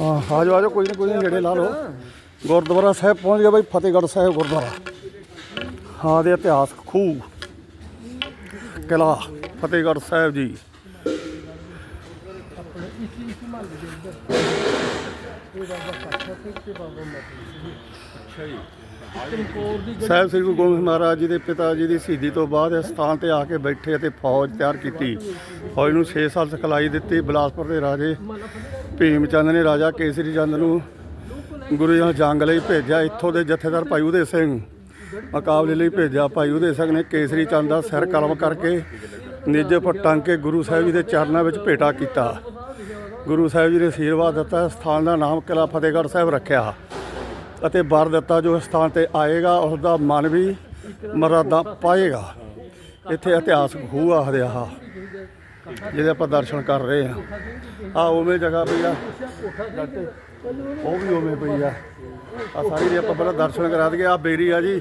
ਹਾਂ, ਆ ਜਾਓ ਆ ਜਾਓ, ਕੋਈ ਨਾ ਕੋਈ ਨਾ, ਨੇੜੇ ਲਾ ਲਓ। ਗੁਰਦੁਆਰਾ ਸਾਹਿਬ ਪਹੁੰਚ ਗਿਆ ਬਾਈ, ਫਤਿਹਗੜ੍ਹ ਸਾਹਿਬ ਗੁਰਦੁਆਰਾ। ਹਾਂ, ਦੇ ਇਤਿਹਾਸ ਖੂਹ ਕਿਲਾ ਫਤਿਹਗੜ੍ਹ ਸਾਹਿਬ ਜੀ। ਸਾਹਿਬ ਸਾਹਿਬ ਸ੍ਰੀ ਗੁਰੂ ਗੋਬਿੰਦ ਮਹਾਰਾਜ ਜੀ ਦੇ ਪਿਤਾ ਜੀ ਦੀ ਸ਼ਹੀਦੀ ਤੋਂ ਬਾਅਦ ਇਸ ਸਥਾਨ ਤੇ ਆ ਕੇ ਬੈਠੇ ਅਤੇ ਫੌਜ ਤਿਆਰ ਕੀਤੀ। ਫੌਜ ਨੂੰ 6 ਸਾਲ ਸਿਖਲਾਈ ਦਿੱਤੀ। ਬਿਲਾਸਪੁਰ ਦੇ ਰਾਜੇ ਭੀਮ ਚੰਦ ਨੇ ਰਾਜਾ ਕੇਸਰੀ ਚੰਦ ਨੂੰ ਗੁਰੂ ਜੀ ਜੰਗ ਲਈ ਭੇਜਿਆ। ਇੱਥੋਂ ਦੇ ਜਥੇਦਾਰ ਭਾਈ ਉਦੇ ਸਿੰਘ, ਮੁਕਾਬਲੇ ਲਈ ਭੇਜਿਆ। ਭਾਈ ਉਦੇ ਸਿੰਘ ਨੇ ਕੇਸਰੀ ਚੰਦ ਦਾ ਸਿਰ ਕਲਮ ਕਰਕੇ ਨੇਜੇ ਪਰ ਟੰਗ ਕੇ ਗੁਰੂ ਸਾਹਿਬ ਜੀ ਦੇ ਚਰਨਾਂ ਵਿੱਚ ਭੇਟਾ ਕੀਤਾ। ਗੁਰੂ ਸਾਹਿਬ ਜੀ ਨੇ ਅਸ਼ੀਰਵਾਦ ਦਿੱਤਾ। ਇਸ ਸਥਾਨ ਦਾ ਨਾਮ ਕਿਲਾ ਫਤਿਹਗੜ੍ਹ ਸਾਹਿਬ ਰੱਖਿਆ। ਅਤੇ ਵਰ ਦਿੱਤਾ ਜੋ ਸਥਾਨ ਤੇ ਆਏਗਾ ਉਸ ਦਾ ਮਨ ਵੀ ਮਰਾਦਾ ਪਾਏਗਾ। ਇੱਥੇ ਇਤਿਹਾਸਕ ਖੂਹ ਆਖਦੇ ਆ ਜਿਹਦੇ ਆਪਾਂ ਦਰਸ਼ਨ ਕਰ ਰਹੇ ਆ ਆ ਉਵੇਂ ਜਗ੍ਹਾ ਪਈ ਆ। ਉਹ ਵੀ ਉਵੇਂ ਪਈ ਆ। ਆ ਸਾਰੀ ਦੇ ਆਪਾਂ ਪਹਿਲਾਂ ਦਰਸ਼ਨ ਕਰਾ ਦਈਏ, ਆ ਬੇਰੀ ਆ ਜੀ,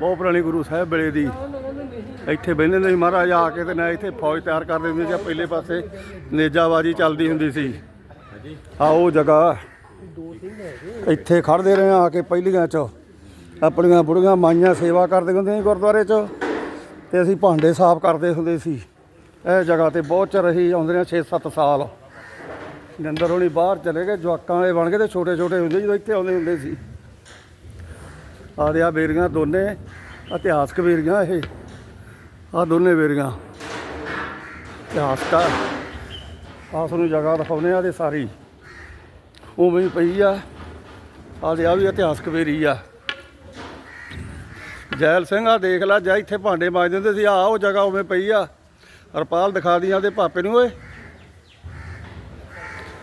ਬਹੁਤ ਪੁਰਾਣੀ ਗੁਰੂ ਸਾਹਿਬ ਵੇਲੇ ਦੀ। ਇੱਥੇ ਬਹਿੰਦੇ ਹੁੰਦੇ ਮਹਾਰਾਜ, ਆ ਕੇ ਤੇ ਨਾ ਇੱਥੇ ਫੌਜ ਤਿਆਰ ਕਰਦੇ ਹੁੰਦੇ ਸੀ ਪਹਿਲੇ ਪਾਸੇ ਨੇਜਾਬਾਜੀ ਚੱਲਦੀ ਹੁੰਦੀ ਸੀ। ਆ ਉਹ ਜਗ੍ਹਾ ਇੱਥੇ ਖੜਦੇ ਰਹੇ ਆ ਕੇ ਪਹਿਲੀਆਂ ਚ, ਆਪਣੀਆਂ ਬੁੜੀਆਂ ਮਾਈਆਂ ਸੇਵਾ ਕਰਦੇ ਹੁੰਦੇ ਸੀ ਗੁਰਦੁਆਰੇ ਚ, ਤੇ ਅਸੀਂ ਭਾਂਡੇ ਸਾਫ਼ ਕਰਦੇ ਹੁੰਦੇ ਸੀ। ਇਹ ਜਗ੍ਹਾ ਤੇ ਬਹੁਤ ਚਿਰ ਰਹੀ ਆਉਂਦੇ ਨੇ 6-7 ਸਾਲ। ਨਿੰਦਰ ਹੋਣੀ ਬਾਹਰ ਚਲੇ ਗਏ, ਜਵਾਕਾਂ ਵਾਲੇ ਬਣ ਗਏ ਤੇ ਛੋਟੇ ਛੋਟੇ ਹੁੰਦੇ ਜਦੋਂ ਇੱਥੇ ਆਉਂਦੇ ਹੁੰਦੇ ਸੀ। ਆਦੇ ਆ ਬੇਰੀਆਂ ਦੋਨੇ, ਇਤਿਹਾਸਕ ਬੇਰੀਆਂ ਇਹ। ਆ ਦੋਨੇ ਬੇਰੀਆਂ। ਇਤਿਹਾਸਕ ਆ। ਆਹ ਤੁਹਾਨੂੰ ਜਗ੍ਹਾ ਦਿਖਾਉਂਦੇ ਆ ਤੇ ਸਾਰੀ। ਉਵੇਂ ਹੀ ਪਈ ਆ। ਆਦੇ ਆ ਵੀ ਇਤਿਹਾਸਕ ਵੇਰੀ ਆ। ਜੈਲ ਸਿੰਘ ਆ ਦੇਖ ਲੈ, ਜਾ ਇੱਥੇ ਭਾਂਡੇ ਮਾਜ ਦਿੰਦੇ ਸੀ ਆ ਉਹ ਜਗ੍ਹਾ ਉਵੇਂ ਪਈ ਆ। ਰਪਾਲ ਦਿਖਾ ਦੀਆਂ ਤੇ ਪਾਪੇ ਨੂੰ, ਓਏ।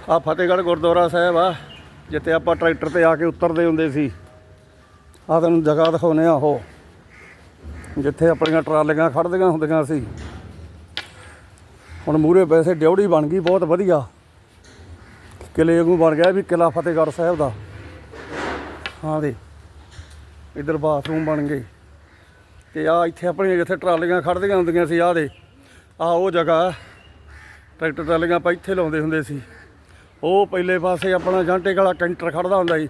ਆ ਫਤਿਹਗੜ੍ਹ ਗੁਰਦੁਆਰਾ ਸਾਹਿਬ ਆ, ਜਿੱਥੇ ਆਪਾਂ ਟਰੈਕਟਰ ਤੇ ਆ ਕੇ ਉਤਰਦੇ ਹੁੰਦੇ ਸੀ। ਆ ਤੁਹਾਨੂੰ ਜਗ੍ਹਾ ਦਿਖਾਉਨੇ ਆ ਉਹ, ਜਿੱਥੇ ਆਪਣੀਆਂ ਟਰਾਲੀਆਂ ਖੜਦੀਆਂ ਹੁੰਦੀਆਂ ਸੀ। ਹੁਣ ਮੂਰੇ ਪੈਸੇ ਡਿਉੜੀ ਬਣ ਗਈ, ਬਹੁਤ ਵਧੀਆ। ਕਿਲੇ ਵਾਂਗੂ ਬਣ ਗਿਆ ਵੀ ਕਿਲਾ ਫਤਿਹਗੜ੍ਹ ਸਾਹਿਬ ਦਾ। ਹਾਂ ਦੇ ਇਧਰ ਬਾਥਰੂਮ ਬਣ ਗਏ। ਤੇ ਆ ਇੱਥੇ ਆਪਣੀਆਂ ਜਿੱਥੇ ਟਰਾਲੀਆਂ ਖੜਦੀਆਂ ਹੁੰਦੀਆਂ ਸੀ ਆ ਦੇ ਆ ਉਹ ਜਗ੍ਹਾ, ਟਰੈਕਟਰ ਟਰਾਲੀਆਂ ਆਪਾਂ ਇੱਥੇ ਲਾਉਂਦੇ ਹੁੰਦੇ ਸੀ। ਉਹ ਪਹਿਲੇ ਪਾਸੇ ਆਪਣਾ ਜਾਂਟੇ ਵਾਲਾ ਕੈਂਟਰ ਖੜਦਾ ਹੁੰਦਾ ਸੀ,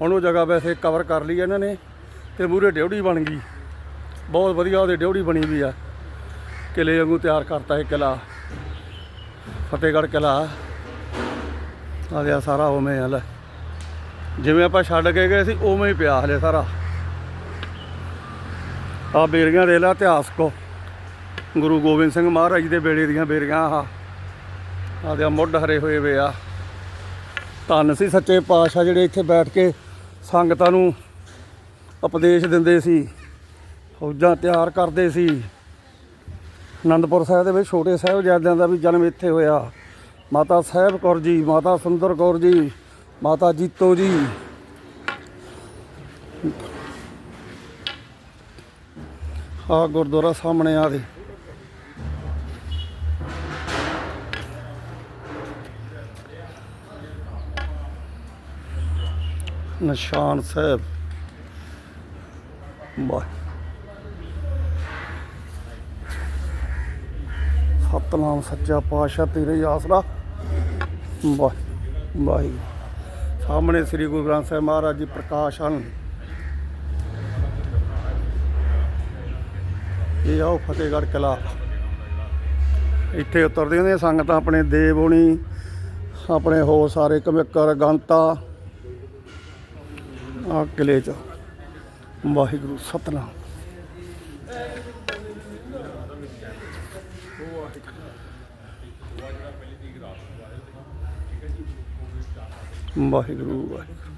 ਹੁਣ ਉਹ ਜਗ੍ਹਾ ਵੈਸੇ ਕਵਰ ਕਰ ਲਈ ਇਹਨਾਂ ਨੇ ਤੇ ਮੂਰੇ ਡਿਉੜੀ ਬਣ ਗਈ। ਬਹੁਤ ਵਧੀਆ ਉਹਦੇ ਡਿਉੜੀ ਬਣੀ ਵੀ ਆ। ਕਿਲੇ ਵਾਂਗੂ ਤਿਆਰ ਕਰਤਾ ਇਹ ਕਿਲਾ, ਫਤਿਹਗੜ੍ਹ ਕਿਲਾ। ਆ ਗਿਆ ਸਾਰਾ ਉਵੇਂ ਹਲ ਜਿਵੇਂ ਆਪਾਂ ਛੱਡ ਕੇ ਗਏ ਸੀ, ਉਵੇਂ ਹੀ ਪਿਆ ਹਲੇ ਸਾਰਾ। ਆ ਬੇਰੀਆਂ ਦੇ ਲਾ ਇਤਿਹਾਸ ਇਤਿਹਾਸਕ ਗੁਰੂ ਗੋਬਿੰਦ ਸਿੰਘ ਮਹਾਰਾਜ ਦੇ ਵੇਲੇ ਦੀਆਂ ਬੇਰੀਆਂ ਆ। ਆ ਦੇ ਮੁੱਢ ਹਰੇ ਹੋਏ ਵੇ ਆ। ਧੰਨ ਸੀ ਸੱਚੇ ਪਾਤਸ਼ਾਹ ਜਿਹੜੇ ਇੱਥੇ ਬੈਠ ਕੇ ਸੰਗਤਾਂ ਨੂੰ ਉਪਦੇਸ਼ ਦਿੰਦੇ ਸੀ, ਫੌਜਾਂ ਤਿਆਰ ਕਰਦੇ ਸੀ। ਅਨੰਦਪੁਰ ਸਾਹਿਬ ਦੇ ਵਿੱਚ ਛੋਟੇ ਸਾਹਿਬਜ਼ਾਦਿਆਂ ਦਾ ਵੀ ਜਨਮ ਇੱਥੇ ਹੋਇਆ। ਮਾਤਾ ਸਾਹਿਬ ਕੌਰ ਜੀ, ਮਾਤਾ ਸੁੰਦਰ ਕੌਰ ਜੀ, ਮਾਤਾ ਜੀਤੋ ਜੀ। ਆ ਗੁਰਦੁਆਰਾ ਸਾਹਮਣੇ ਆ ਦੇ। ਨਿਸ਼ਾਨ ਸਾਹਿਬ। ਵਾਹ। ਸਤਨਾਮ ਸੱਚਾ ਪਾਤਸ਼ਾਹ ਤੇਰੇ ਆਸਰਾ। ਵਾਹ, ਵਾਹਿਗੁਰੂ। ਸਾਹਮਣੇ ਸ੍ਰੀ ਗੁਰੂ ਗ੍ਰੰਥ ਸਾਹਿਬ ਮਹਾਰਾਜ ਜੀ ਪ੍ਰਕਾਸ਼ ਹਨ। ਇਹ ਆਓ ਫਤਿਹਗੜ੍ਹ ਕਿਲਾ। ਇੱਥੇ ਉਤਰਦੇ ਹੁੰਦੇ ਸੰਗਤਾਂ, ਆਪਣੇ ਦੇਵ ਆਪਣੇ ਹੋਰ ਸਾਰੇ ਕਮਿਕਰ, ਗੰਤਾ, ਆ ਕਿਲੇ ਚ। ਵਾਹਿਗੁਰੂ, ਸਤਨਾਮ। ਵਾਹਿਗੁਰੂ ਵਾਹਿਗੁਰੂ।